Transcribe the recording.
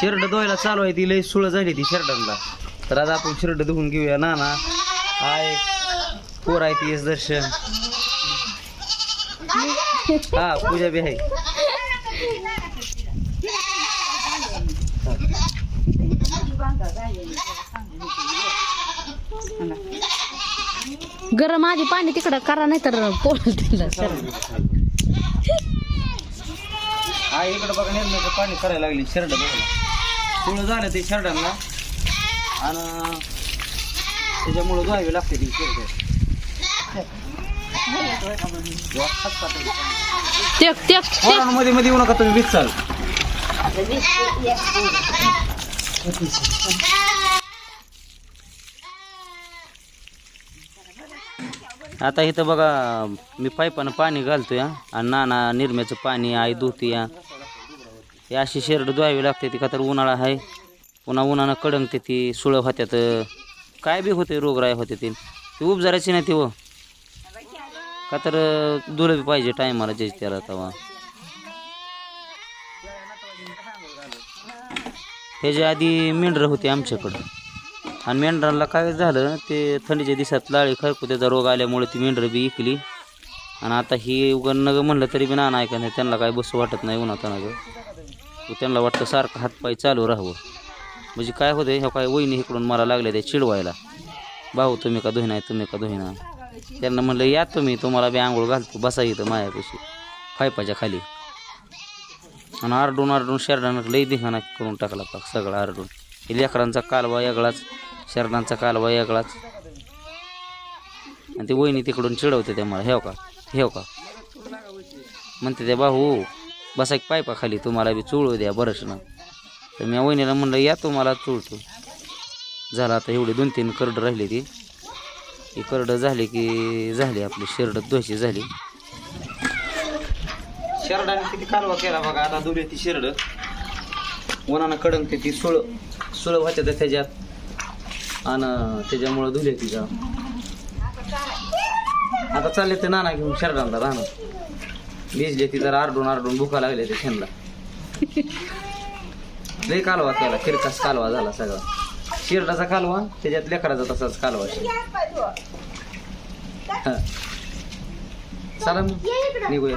शिरड धुवायला चालू आहे ती लई सुळ झाली ती शिरडांना. तर आज आपण शिरड धुवून घेऊया ना ना आय पोर आहे ती दर्शन. हा पूजा बी आहे. गरम आधी पाणी तिकडं करा नाही तर पोळ दिलं हा इकडं बघा निर्मळचं पाणी करायला लागली शिरड बघा. सुळ झालं ते शिरडांना. आणि त्याच्यामुळं धुवावी लागते ती तेक पोरांमध्ये मध्ये येऊ नका तुम्ही वीज आता इथं बघा मी पाईपानं पाणी घालतो या आणि नाना निरम्याचं पाणी आई धुती या हे अशी शेरड धुवावी लागते ती का तर उन्हाळा आहे पुन्हा उन्हानं कडंगते ती सुळं होत्यात. काय बी होते रोगराय होते ती. ती उपजारायची नाही ती व. का तर दुलं बी पाहिजे टायमाला जे त्याला तेव्हा ह्याच्या आधी मेंढरं होते आमच्याकडं. आणि मेंढरांना काय झालं ते थंडीच्या दिवसात लाळी खरकुत्याचा रोग आल्यामुळे ती मेंढरं बी इकली. आणि आता ही उगण नगं म्हणलं तरी बी नाना ऐका नाही त्यांना काय बसू वाटत नाही उन्हात नागं त्यांना वाटतं सारखं हातपाय चालू राहावं. म्हणजे काय होतं ह्या काय वहिनी इकडून मला लागले ते चिडवायला. भाऊ तुम्ही का धुईना तुम्ही का धुईना? त्यांना म्हणलं या तुम्ही तुम्हाला बी आंघोळ घालतो बसा इथं मायापाशी फायपाच्या खाली. आणि आरडून आरडून शेरडानं लई दिखाना करून टाकला पाक सगळा आरडून. हे लेकरांचा कालवा वेगळाच शरडांचा कालवा वेगळाच. आणि ते वहिनी तिकडून चिडवते त्या मला हेव हो का? हेव हो का? म्हणते त्या भाऊ बसा एक पायपा खाली तुम्हाला बी चुळू द्या बरंच ना. तर मी वहिनीला म्हणलं या तुम्हाला चुळतो. झालं आता एवढी दोन तीन करड राहिली ती. ही करड झाली की झाली आपली शेरड दोशी झाली. शेरडाने किती कालवा केला बघा आता दुरी ती शेरड. उन्हानं कडंगते ती सुळ सुळ वाचत त्याच्यात. आणि त्याच्यामुळं धुले तिचा. आता चालले ते नाना घेऊन शेरडांना राहणं. भिजले ती जरा आरडून आरडून भुका लागले ते शेणला. लय कालवा केला किरकास कालवा झाला सगळा. शिरडाचा कालवा त्याच्यात लेकराचा तसाच कालवा चला मग निघूया.